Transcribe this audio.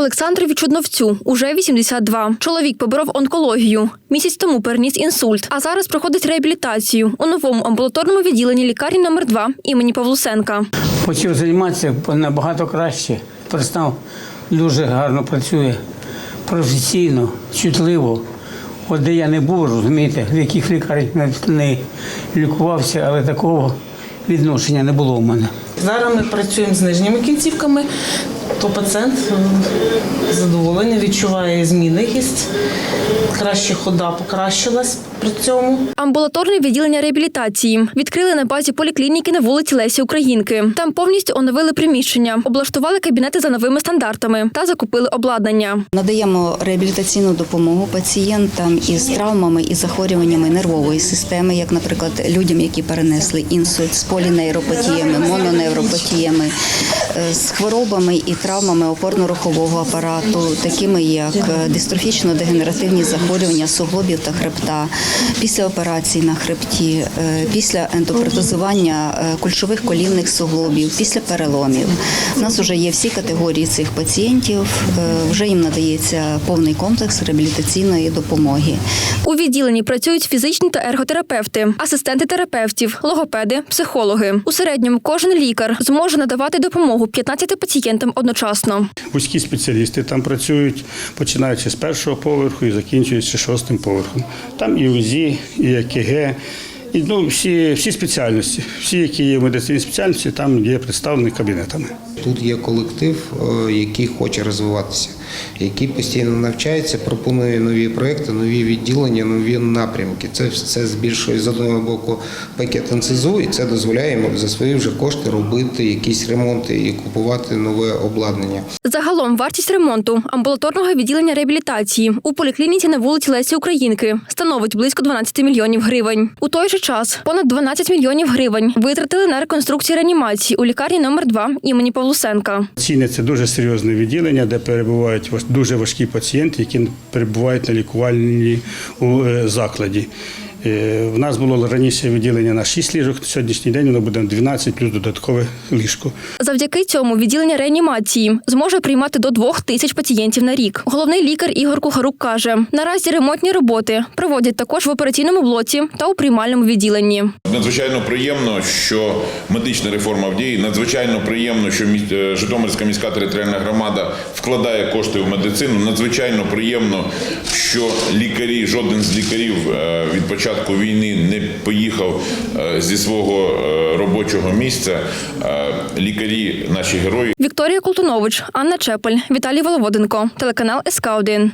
Олександрові Чудновцю уже 82. Чоловік поборов онкологію. Місяць тому переніс інсульт, а зараз проходить реабілітацію у новому амбулаторному відділенні лікарні номер 2 імені Павлусенка. Почав займатися набагато краще. Перестав дуже гарно працює, професійно, чутливо. От де я не був, розумієте, в яких лікарнях не лікувався, але такого відношення не було в мене. Зараз ми працюємо з нижніми кінцівками, то пацієнт е, задоволення відчуває змінність, краще хода покращилась при цьому. Амбулаторне відділення реабілітації відкрили на базі поліклініки на вулиці Лесі Українки. Там повністю оновили приміщення, облаштували кабінети за новими стандартами та закупили обладнання. Надаємо реабілітаційну допомогу пацієнтам із травмами і захворюваннями нервової системи, як, наприклад, людям, які перенесли інсульт з полінейропатіями, мононевропатіями, е, з хворобами і травмами опорно-рухового апарату, такими як е, дистрофічно-дегенеративні захворювання суглобів та хребта, після операцій на хребті, е, після ендопротезування е, кульшових колінних суглобів, після переломів. У нас вже є всі категорії цих пацієнтів. е, Вже їм надається повний комплекс реабілітаційної допомоги. У відділенні працюють фізичні та ерготерапевти, асистенти терапевтів, логопеди, психологи. У середньому кожен лікар зможе надавати допомогу 15 пацієнтам одночасно. Вузькі спеціалісти там працюють, починаючи з першого поверху і закінчуючи шостим поверхом. Там і УЗІ, і ЕКГ, і ну, всі, всі спеціальності, всі, які є в медицині спеціальності, там є представлені кабінетами. Тут є колектив, е, який хоче розвиватися, який постійно навчається, пропонує нові проекти, нові відділення, нові напрямки. Це все збільшує з одного боку пакет НСЗУ, і це дозволяє йому за свої вже кошти робити якісь ремонти і купувати нове обладнання. Загалом вартість ремонту амбулаторного відділення реабілітації у поліклініці на вулиці Лесі Українки становить близько 12 мільйонів гривень. У той же час понад 12 мільйонів гривень витратили на реконструкцію реанімації у лікарні номер 2 імені Павлусенка. Ціни це дуже серйозне відділення, де перебувають дуже важкі пацієнти, які перебувають на лікувальній е, закладі. Е, В нас було раніше відділення на 6 ліжок, на сьогоднішній день воно буде 12 плюс додаткове ліжко. Завдяки цьому відділення реанімації зможе приймати до двох тисяч пацієнтів на рік. Головний лікар Ігор Кухарук каже: наразі ремонтні роботи проводять також в операційному блоці та у приймальному відділенні. Надзвичайно приємно, що медична реформа в дії. Надзвичайно приємно, що е, Житомирська міська територіальна громада вкладає кошти в медицину. Надзвичайно приємно, що лікарі, жоден з лікарів е, від початку війни не поїхав е, зі свого е, робочого місця. Е, Лікарі, наші герої, Вікторія Колтунович, Анна Чепель, Віталій Воловоденко, телеканал СК 1